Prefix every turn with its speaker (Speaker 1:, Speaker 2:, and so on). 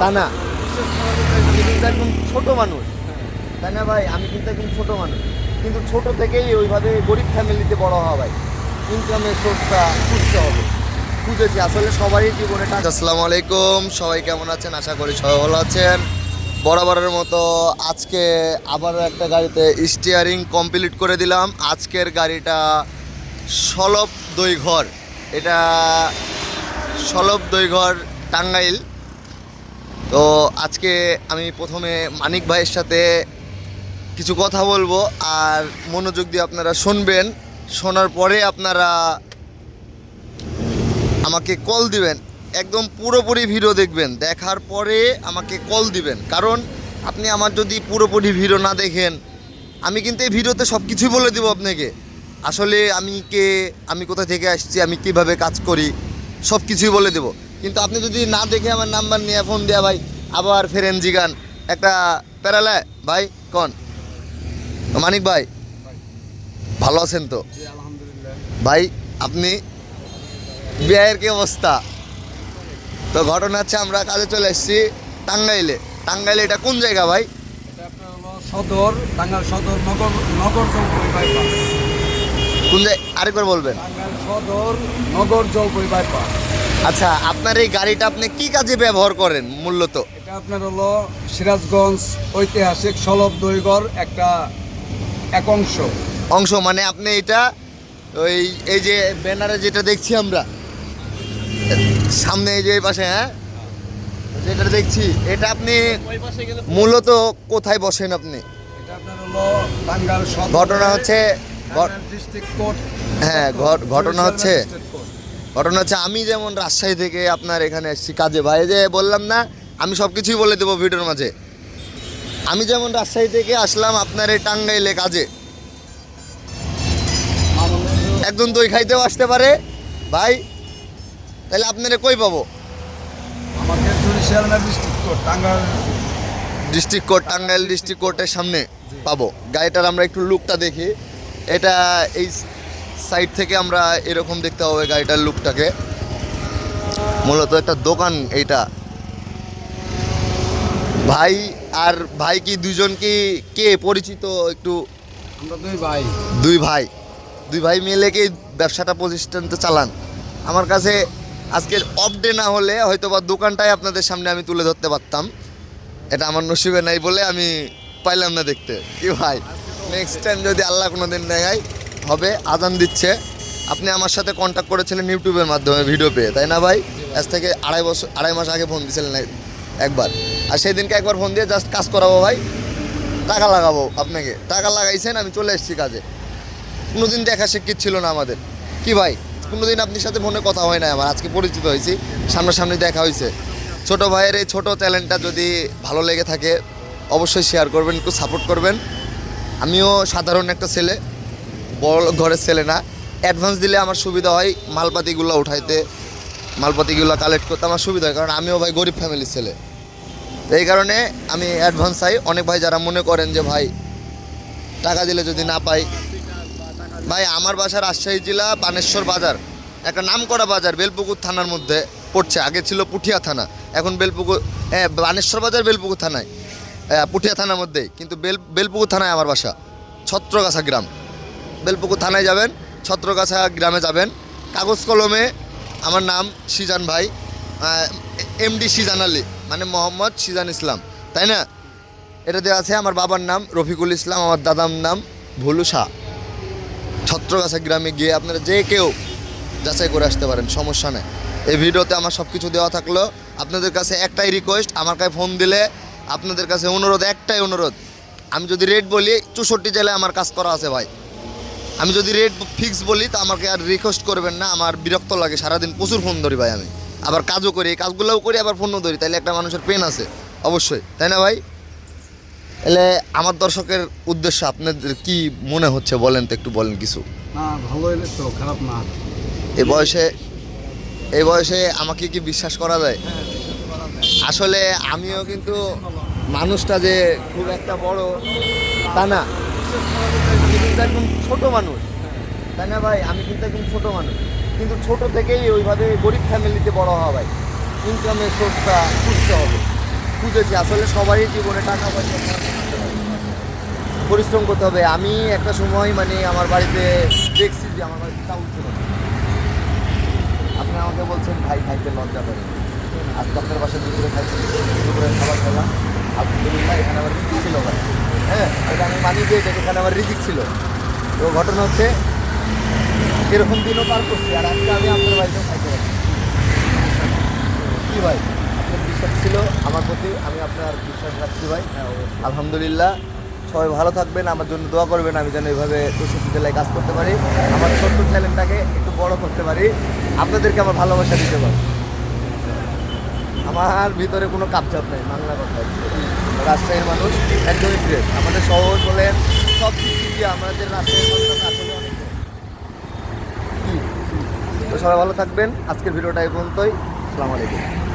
Speaker 1: তা না আমি কিন্তু একদম ছোট মানুষ। তাই না ভাই, আমি কিন্তু একদম ছোট মানুষ। কিন্তু ছোট থেকেই ওইভাবে গরিব ফ্যামিলিতে বড় হওয়া ভাই। ইনকামের সোর্সটা খুঁজতে হবে। খুঁজেছি, আসলে সবারই জীবনে আসসালামু আলাইকুম, সবাই কেমন আছেন? আশা করি সবাই ভালো আছেন। বরাবরের মতো আজকে আবারও একটা গাড়িতে স্টিয়ারিং কমপ্লিট করে দিলাম। আজকের গাড়িটা সলব দইঘর। এটা সলব দইঘর টাঙ্গাইল। তো আজকে আমি প্রথমে মানিক ভাইয়ের সাথে কিছু কথা বলব আর মনোযোগ দিয়ে আপনারা শুনবেন। শোনার পরে আপনারা আমাকে কল দিবেন। একদম পুরোপুরি ভিডিও দেখবেন। দেখার পরে আমাকে কল দিবেন। কারণ আপনি আমার যদি পুরোপুরি ভিডিও না দেখেন, আমি কিন্তু এই ভিডিওতে সব কিছুই বলে দেবো আপনাকে। আসলে আমি কে, আমি কোথা থেকে আসছি, আমি কীভাবে কাজ করি সব কিছুই বলে দেবো। কিন্তু আপনি যদি না দেখে আমার নাম্বার নিয়ে ফোন দেয়া ভাই আবার ফেরেন জিগান একটা প্যারালায় ভাই কন? মানিক ভাই। ভালো আছেন তো? ভাই আপনি? বিয়ের কি অবস্থা? তো ঘটনা হচ্ছে আমরা কাজে চলে এসেছি টাঙ্গাইলে। টাঙ্গাইলে এটা কোন জায়গা ভাই?
Speaker 2: সদর টাঙ্গাইল সদর নগর নগর জলপাই বাইপাস।
Speaker 1: কোন জায়গা আরেকবার বলবেন।
Speaker 2: টাঙ্গাইল সদর নগর জলপাই বাইপাস।
Speaker 1: আচ্ছা আপনার এই গাড়িটা আপনি কি কাজে ব্যবহার করেন মূলত?
Speaker 2: এটা আপনার হলো সিরাজগঞ্জ ঐতিহাসিক সলব দৈগর একটা এক অংশ।
Speaker 1: অংশ মানে আপনি এটা ওই এই যে ব্যানারে যেটা দেখছি আমরা সামনে এই যে এই পাশে হ্যাঁ? যেটা দেখছি এটা আপনি মূলত কোথায় বসেন আপনি?
Speaker 2: এটা আপনার হলো
Speaker 1: ঘটনা হচ্ছে হ্যাঁ ঘট- ঘটনা হচ্ছে ঘটনা হচ্ছে আমি যেমন রাজশাহী থেকে আপনার এখানে এসেছি কাজে ভাই যে বললাম না আমি সব কিছুই বলে দেবো ভিডিওর মাঝে। আমি যেমন রাজশাহী থেকে আসলাম আপনার এই টাঙ্গাইলে কাজে। একজন দই খাইতেও আসতে পারে। ভাই তাহলে আপনারা কই পাবো?
Speaker 2: District court Tangail.
Speaker 1: ডিস্ট্রিক্ট কোর্টের সামনে পাবো। গাড়িটার আমরা একটু লুকটা দেখি। এটা এই সাইড থেকে আমরা এরকম দেখতে হবে গাড়িটার লুকটাকে। মূলত একটা দোকান এইটা। ভাই আর ভাই কি দুজন কি কে পরিচিত একটু?
Speaker 2: আমরা দুই ভাই।
Speaker 1: দুই ভাই। দুই ভাই মিলে কি ব্যবসাটা প্রতিষ্ঠানটা চালান? আমার কাছে আজকের অফ ডে না হলে হয়তো বা দোকানটাই আপনাদের সামনে আমি তুলে ধরতে পারতাম। এটা আমার নসিবে নাই বলে আমি পাইলাম না দেখতে। কি ভাই? নেক্সট টাইম যদি আল্লাহ কোনো দিন দেখায় হবে আজান দিচ্ছে। আপনি আমার সাথে কন্ট্যাক্ট করেছিলেন ইউটিউবের মাধ্যমে ভিডিও পেয়ে, তাই না ভাই? আজ থেকে আড়াই বছর, আড়াই মাস আগে ফোন দিয়েছিলেন একবার। আর সেই দিনকে একবার ফোন দিয়ে জাস্ট কাজ করাবো ভাই। টাকা লাগাবো আপনাকে। টাকা লাগাইছেন, আমি চলে এসেছি কাজে। কোনোদিন দেখা শিক্ষিত ছিল না আমাদের। কি ভাই? কোনোদিন আপনার সাথে ফোনে কথা হয় না আমার। আজকে পরিচিত হয়েছি, সামনাসামনি দেখা হয়েছে। ছোট ভাইয়ের এই ছোটো ট্যালেন্টটা যদি ভালো লেগে থাকে, অবশ্যই শেয়ার করবেন, একটু সাপোর্ট করবেন। আমিও সাধারণ একটা ছেলে। বড় ঘরের ছেলে না। অ্যাডভান্স দিলে আমার সুবিধা হয় মালপাতিগুলো উঠাইতে, মালপাতিগুলো কালেক্ট করতে আমার সুবিধা হয়, কারণ আমিও ভাই গরিব ফ্যামিলির ছেলে। তো এই কারণে আমি অ্যাডভান্স চাই। অনেক ভাই যারা মনে করেন যে, ভাই, টাকা দিলে যদি না পাই। ভাই, আমার বাসা রাজশাহী জেলা বানেশ্বর বাজার, একটা নাম করা বাজার বেলপুকুর থানার মধ্যে পড়ছে। আগে ছিল পুঠিয়া থানা, এখন বেলপুকুর হ্যাঁ বানেশ্বর বাজার বেলপুকুর থানায় পুঠিয়া থানার মধ্যেই। কিন্তু বেল, বেলপুকুর থানায় আমার বাসা, ছত্রগাছা গ্রাম। বেলপুকুর থানায় যাবেন, ছত্রগাছা গ্রামে যাবেন। কাগজ কলমে আমার নাম সিজান ভাই এমডি সিজান আলী মানে মোহাম্মদ সিজান ইসলাম, তাই না? এটা দেওয়া আছে আমার বাবার নাম রফিকুল ইসলাম, আমার দাদার নাম ভুলু শাহ। ছত্রগাছা গ্রামে গিয়ে আপনারা যে কেউ যাচাই করে আসতে পারেন, সমস্যা নেই। এই ভিডিওতে আমার সব কিছু দেওয়া থাকল। আপনাদের কাছে একটাই রিকোয়েস্ট আমার কাছে ফোন দিলে আপনাদের কাছে অনুরোধ, একটাই অনুরোধ। আমি যদি রেট বলি, চৌষট্টি জেলায় আমার কাজ করা আছে ভাই। আমি যদি রেট ফিক্স বলি তো আমাকে আর রিকোয়েস্ট করবেন না আমার বিরক্ত লাগে সারাদিন প্রচুর ফোন ধরি ভাই আমি। আবার কাজও করি এই কাজগুলোও করি আবার ফোনও ধরি তাহলে একটা মানুষের পেন আছে অবশ্যই তাই না ভাই? তাহলে আমার দর্শকের উদ্দেশ্য আপনাদের কি মনে হচ্ছে বলেন তো একটু বলেন কিছু।
Speaker 2: না ভালো হইলে তো খারাপ না।
Speaker 1: এই বয়সে এই বয়সে আমাকে কি বিশ্বাস করা যায়। আসলে আমিও কিন্তু মানুষটা যে খুব একটা বড় তা না। কিন্তু একদম ছোট মানুষ। তাই না ভাই? আমি কিন্তু একদম ছোট মানুষ। কিন্তু ছোট থেকেই ওইভাবে গরিব ফ্যামিলিতে বড় হওয়া ভাই। ইনকামের সোর্সটা খুঁজতে হবে। বুঝেছি আসলে সবারই জীবনে টাকা পয়সা পরিশ্রম করতে হবে। আমি একটা সময় মানে আমার বাড়িতে দেখছি যে আমার বাড়িতে চাউল ছিল। আপনি আমাকে বলছেন, ভাই, খাইতে লজ্জা করে। আজকে আপনার বাসায় দুপুরে খাইতে দুপুরে খাবার খেলাম। আলহামদুলিল্লাহ, এখানে আমার ছিল ভাই। হ্যাঁ এটা আমি মানি যে এটা এখানে আমার রিজিক ছিল। তো ঘটনা হচ্ছে এরকম দিনও পার করছি আর আজকে আমি আপনার বাড়িতে খাইতে পারি কি ভাই আপনার বিশ্বাস ছিল আমার প্রতি? আমি আপনার বিশ্বাস রাখছি ভাই। আলহামদুলিল্লাহ। সবাই ভালো থাকবেন আমার জন্য দোয়া করবেন আমি যেন এইভাবে চৌষট্টি জেলায় কাজ করতে পারি। আমার ছোট্ট চ্যালেঞ্জটাকে একটু বড় করতে পারি। আপনাদেরকে আমার ভালোবাসা দিতে পারি। আমার ভিতরে কোনো কাপচাপ নেই বাংলা কথা। রাজশাহীর মানুষ একদমই ফ্রেশ আমাদের শহর বলেন, সব কিছু দিয়ে আমাদের রাজশাহীর মানুষ আসলে অনেক? তো সবাই ভালো থাকবেন। আজকের ভিডিওটা এই পর্যন্তই। আসসালামু আলাইকুম।